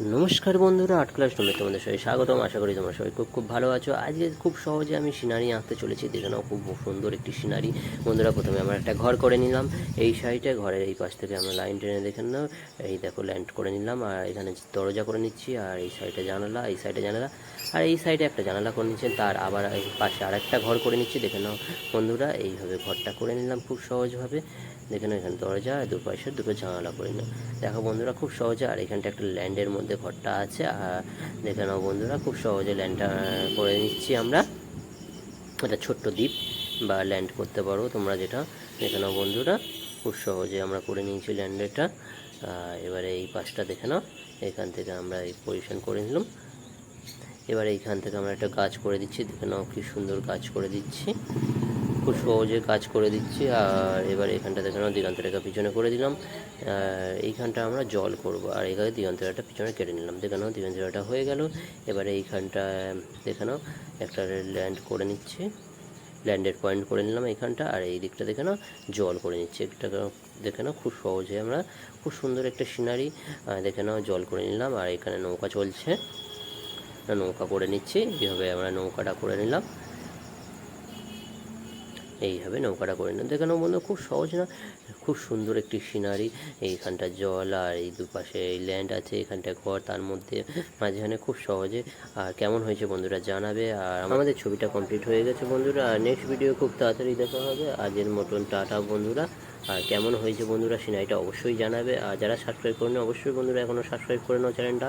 নমস্কার বন্ধুরা, art class রুমে তোমাদের সবাই স্বাগতম। আশা করি তোমরা সবাই খুব খুব ভালো আছো। আজকে খুব সহজে আমি সিনারি আঁকতে চলেছি। দেখে খুব সুন্দর একটি সিনারি। বন্ধুরা, প্রথমে আমরা একটা ঘর করে নিলাম। এই সাইডে, ঘরের এই পাশ থেকে আমরা লাইন টেনে দেখে নাও। এই দেখো, ল্যান্ড করে নিলাম। আর এখানে দরজা করে নিচ্ছি। আর এই সাইডে জানালা, এই সাইডে জানালা। আর এই সাইডে একটা জানালা করে নিচ্ছেন তার আবার এই পাশে আরেকটা ঘর করে নিচ্ছি। দেখে নাও, বন্ধুরা, এইভাবে ঘরটা করে নিলাম খুব সহজভাবে। দেখে নাও, এখানে দরজা আর দুপাশে দুটো জানালা করে নিলাম। দেখো, বন্ধুরা, খুব সহজে। আর এখানটা একটা ল্যান্ডের মধ্যে ঘরটা আছে, আর দেখে নাও বন্ধুরা, খুব সহজে ল্যান্ডটা করে নিচ্ছি আমরা। একটা ছোট্ট দ্বীপ বা ল্যান্ড করতে পারো তোমরা যেটা। দেখে নাও বন্ধুরা, খুব সহজে আমরা করে নিয়েছি ল্যান্ডেরটা এবারে এই পাশটা দেখে নাও, এখান থেকে আমরা এই পজিশন করে নিলাম। এবারে এইখান থেকে আমরা একটা গাছ করে দিচ্ছি, দেখে নাও কি সুন্দর গাছ করে দিচ্ছি। খুব সহজে কাজ করে দিচ্ছি, আর এবার এখানটা দেখে নাও দিগন্ত রেখা পিছনে করে দিলাম, আর এইখানটা আমরা জল করব, আর এখানে দিগন্ত রেখাটা পিছনে কেটে নিলাম। দেখে নাও দিগন্ত রেখাটা হয়ে গেল। এবারে এইখানটা দেখে নাও, একটা ল্যান্ড করে নিচ্ছে। ল্যান্ডের পয়েন্ট করে নিলাম এইখানটা, আর এই দিকটা দেখে নাও, জল করে নিচ্ছে। একটা দেখে না খুব সহজে আমরা খুব সুন্দর একটা সিনারি দেখে নাও, জল করে নিলাম, আর এখানে নৌকা চলছে। নৌকা করে নিচ্ছি, এইভাবে আমরা নৌকাটা করে নিলাম। এইভাবে নৌকাটা করে নিলাম দেখে নাও বন্ধু খুব সহজ না, খুব সুন্দর একটি সিনারি। এইখানটা জল আর এই দুপাশে এই ল্যান্ড আছে, এখানটা ঘর, তার মধ্যে মাঝখানে খুব সহজে। আর কেমন হয়েছে বন্ধুরা জানাবে। আর আমাদের ছবিটা কমপ্লিট হয়ে গেছে বন্ধুরা। আর নেক্সট ভিডিও খুব তাড়াতাড়ি দেখা হবে। আজের মতন টাটা বন্ধুরা। আর কেমন হয়েছে বন্ধুরা সিনারিটা অবশ্যই জানাবে। আর যারা সাবস্ক্রাইব করেন অবশ্যই বন্ধুরা এখনও সাবস্ক্রাইব করে নাও চ্যানেলটা।